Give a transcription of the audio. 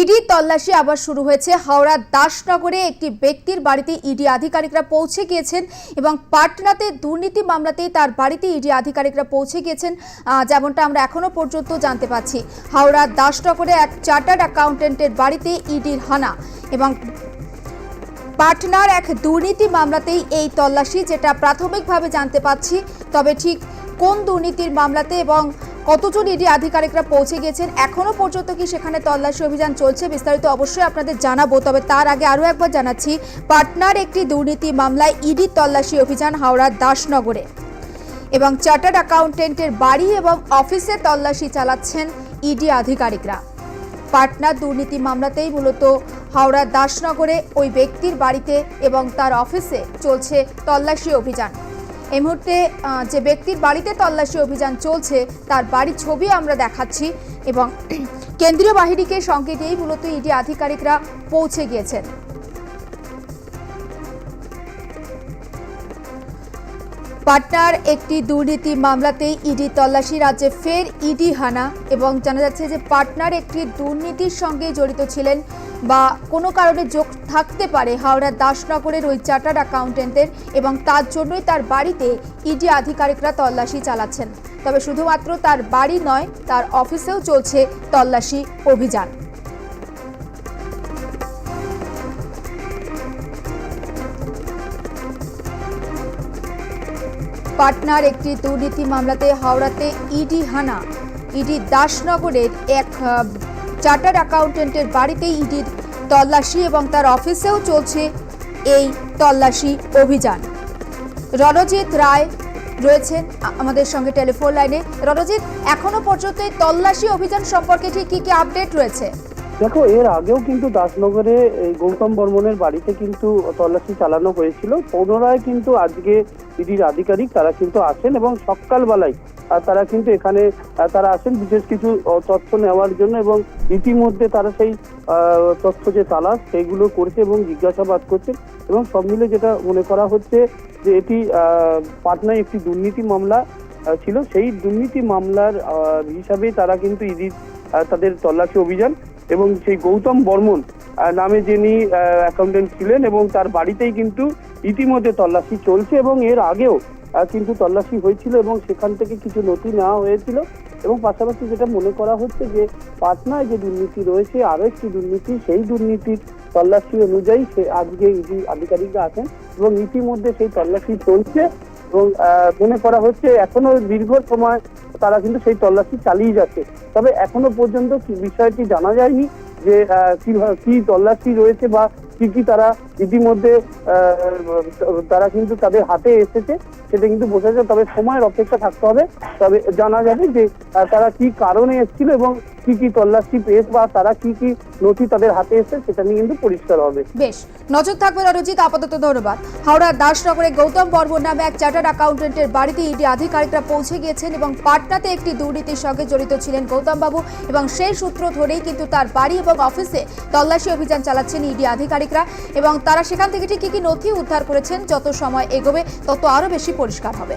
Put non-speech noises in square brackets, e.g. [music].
ED তল্লাশি আবার শুরু হয়েছে। হাওড়া দাসনগরে একটি ব্যক্তির বাড়িতে ইডি আধিকারিকরা পৌঁছে গিয়েছেন এবং পাটনাতে দুর্নীতি মামলাতেই তার বাড়িতে ইডি আধিকারিকরা পৌঁছে গিয়েছেন। যেমনটা আমরা এখনও পর্যন্ত জানতে পাচ্ছি। হাওড়া দাসনগরে এক চার্টার্ড অ্যাকাউন্টেন্টের বাড়িতে ইডির হানা এবং পাটনার এক দুর্নীতি মামলাতেই এই তল্লাশি, যেটা প্রাথমিকভাবে জানতে পাচ্ছি, তবে ঠিক কোন দুর্নীতির মামলাতে এবং কতজন ইডি আধিকারিকরা পৌঁছে গিয়েছেন এখনও পর্যন্ত কি সেখানে তল্লাশি অভিযান চলছে? বিস্তারিত অবশ্যই আপনাদের জানাব, তবে তার আগে আরও একবার জানাচ্ছি, পাটনার একটি দুর্নীতি মামলায় ইডি তল্লাশি অভিযান হাওড়ার দাসনগরে। এবং চার্টার্ড অ্যাকাউন্টেন্টের বাড়ি এবং অফিসে তল্লাশি চালাচ্ছেন ইডি আধিকারিকরা। পাটনার দুর্নীতি মামলাতেই মূলত হাওড়ার দাসনগরে ওই ব্যক্তির বাড়িতে এবং তার অফিসে চলছে তল্লাশি অভিযান। এই মুহূর্তে যে ব্যক্তির বাড়িতে তল্লাশি অভিযান চলছে, তার বাড়ির ছবি আমরা দেখাচ্ছি এবং [clears throat] কেন্দ্রীয় বাহিনীকে সঙ্গে নিয়েই মূলত ইডি আধিকারিকরা পৌঁছে গিয়েছেন। পাটনার একটি দুর্নীতি মামলাতেই ইডি তল্লাশি রাজ্যে ফের ইডি হানা এবং জানা যাচ্ছে যে পাটনার একটি দুর্নীতির সঙ্গে জড়িত ছিলেন বা কোনো কারণে যোগ থাকতে পারে হাওড়ার দাসনগরের ওই চার্টার্ড অ্যাকাউন্টেন্টের এবং তার জন্যই তার বাড়িতে ইডি আধিকারিকরা তল্লাশি চালাচ্ছেন। তবে শুধুমাত্র তার বাড়ি নয়, তার অফিসেও চলছে তল্লাশি অভিযান। পাটনার একটি দুর্নীতি মামলাতে হাওড়াতে ইডি হানা। ইডি দাসনগরের এক চার্টার্ড অ্যাকাউন্টেন্টের বাড়িতেই ইডির তল্লাশি এবং তার অফিসেও চলছে এই তল্লাশি অভিযান। রণজিৎ রায় রয়েছেন আমাদের সঙ্গে টেলিফোন লাইনে। রণজিৎ, এখনও পর্যন্ত এই তল্লাশি অভিযান সম্পর্কে ঠিক কি কি আপডেট রয়েছে? দেখো, এর আগেও কিন্তু দাসনগরে গৌতম বর্মনের বাড়িতে কিন্তু তল্লাশি চালানো হয়েছিল। পুনরায় কিন্তু আজকে ইডির আধিকারিক তারা কিন্তু আসেন এবং সকালবেলায় তারা কিন্তু এখানে তারা আসেন বিশেষ কিছু তথ্য নেওয়ার জন্য এবং ইতিমধ্যে তারা সেই তথ্য যে তালাশ, সেইগুলো করছে এবং জিজ্ঞাসাবাদ করছে এবং সব মিলে যেটা মনে করা হচ্ছে যে এটি পাটনায় একটি দুর্নীতি মামলা ছিল। সেই দুর্নীতি মামলার হিসাবে তারা কিন্তু ইডির তাদের তল্লাশি অভিযান এবং সেই গৌতম বর্মন নামে যিনি অ্যাকাউন্টেন্ট ছিলেন এবং তার বাড়িতেই কিন্তু ইতিমধ্যে তল্লাশি চলছে এবং এর আগেও কিন্তু তল্লাশি হয়েছিল এবং সেখান থেকে কিছু নথি নেওয়া হয়েছিল এবং পাশাপাশি যেটা মনে করা হচ্ছে যে পাটনায় যে দুর্নীতি রয়েছে আরও একটি দুর্নীতি, সেই দুর্নীতির তল্লাশি অনুযায়ী সে আজকে ইডি আধিকারিকরা আছেন এবং ইতিমধ্যে সেই তল্লাশি চলছে এবং মনে করা হচ্ছে এখনও দীর্ঘ সময় তারা কিন্তু সেই তল্লাশি চালিয়ে যাচ্ছে। তবে এখনও পর্যন্ত বিষয়টি জানা যায়নি। যে কি তল্লাশি রয়েছে বা কি কি তারা ইতিমধ্যে তারা কিন্তু তাদের হাতে এসেছে, সেটা কিন্তু বোঝা যায়। তবে সময়ের অপেক্ষা থাকতে হবে। তবে জানা যাবে যে তারা কি কারণে এসেছিল এবং কি কি তল্লাশি পেয়েছে বা তারা কি কি নথি তাদের হাতে এসেছে, সেটা নিয়ে কিন্তু পরিষ্কার হবে। বেশ, নজর থাকবে রণজিৎ, আপাতত ধন্যবাদ। হাওড়ার দাসনগরে গৌতম বর্মন নামে এক চার্টার্ড অ্যাকাউন্টেন্টের বাড়িতে ইডি আধিকারিকরা পৌঁছে গিয়েছেন এবং পাটনাতে একটি দুর্নীতির সঙ্গে জড়িত ছিলেন গৌতম বাবু এবং সেই সূত্র ধরেই কিন্তু তার বাড়ি এবং অফিসে তল্লাশি অভিযান চালাচ্ছেন ইডি আধিকারিকরা এবং তারা সেখান থেকে ঠিক কি কি নথি উদ্ধার করেছেন, যত সময় এগোবে তত আরও বেশি পরিষ্কার হবে।